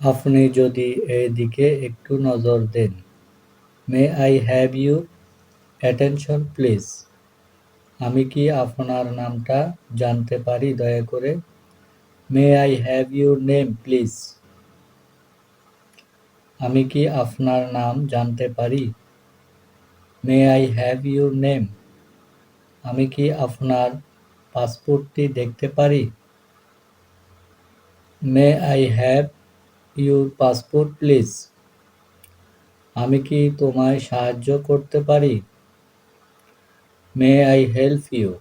আপনি যদি এদিকে একটু নজর দেন। May I have you attention please? আমি কি আপনার নামটা জানতে পারি দয়া করে? May I have your name please? আমি কি আপনার নাম জানতে পারি? May I have your name? আমি কি আপনার পাসপোর্টটি দেখতে পারি? May I have your passport please? আমি কি তোমায় সাহায্য করতে পারি? May I help you?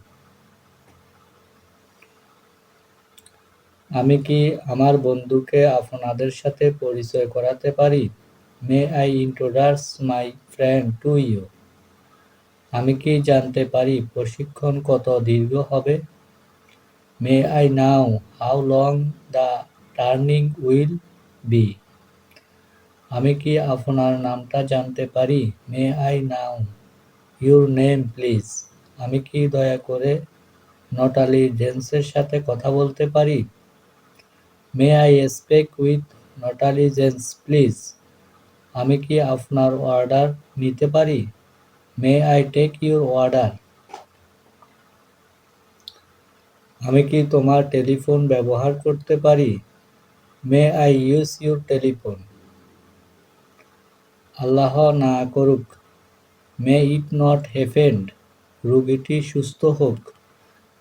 আমি কি আমার বন্ধুকে আপনাদের সাথে পরিচয় করাতে পারি? May I introduce my friend to you? আমি কি জানতে পারি প্রশিক্ষণ কত দীর্ঘ হবে? May I know how long the training will be? আমি কি আপনার নামটা জানতে পারি? May I know your name please? আমি কি দয়া করে নটালি জেন্সের সাথে কথা বলতে পারি? May I speak with Natalie Jens please? আমি কি আপনার অর্ডার নিতে পারি? May I take your order? আমি কি তোমার টেলিফোন ব্যবহার করতে পারি? May I use your telephone? Allah না করুক। May it not happened. রোগীটি সুস্থ হোক।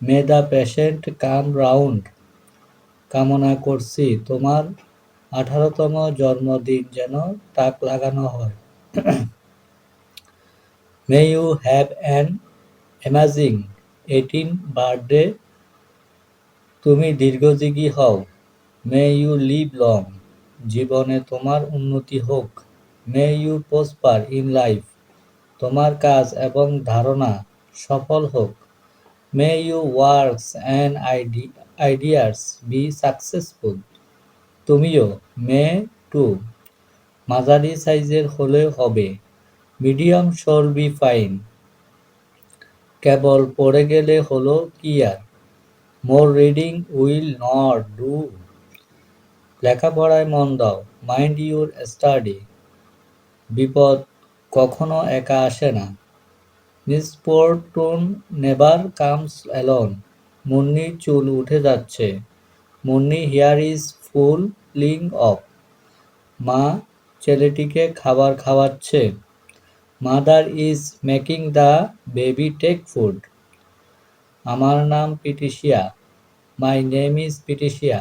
May the patient come round. কামনা করছি তোমার আঠারোতম জন্মদিন যেন তাক লাগানো হয়। May you have an amazing eighteen birthday তুমি দীর্ঘজীবী হও। May you live long. জীবনে তোমার উন্নতি হোক। May you prosper in life. তোমার কাজ এবং ধারণা সফল হোক। May you works and idea ideas be successful. তুমিও। May too. মাঝারি সাইজের হলে হবে। মিডিয়াম শোল বি ফাইন। কেবল পড়ে গেলে হলো কি আর? More reading will not do. লেখাপড়ায় মন দাও। Mind your study. বিপদ কখনো একা আসে না। মিসফরটুন নেভার কামস অ্যালন মুন্নির চুল উঠে যাচ্ছে। Munni hair is falling off. মা ছেলেটিকে খাবার খাওয়াচ্ছে। Mother is making the baby take food. আমার নাম পিটিশিয়া। My name is পিটিশিয়া।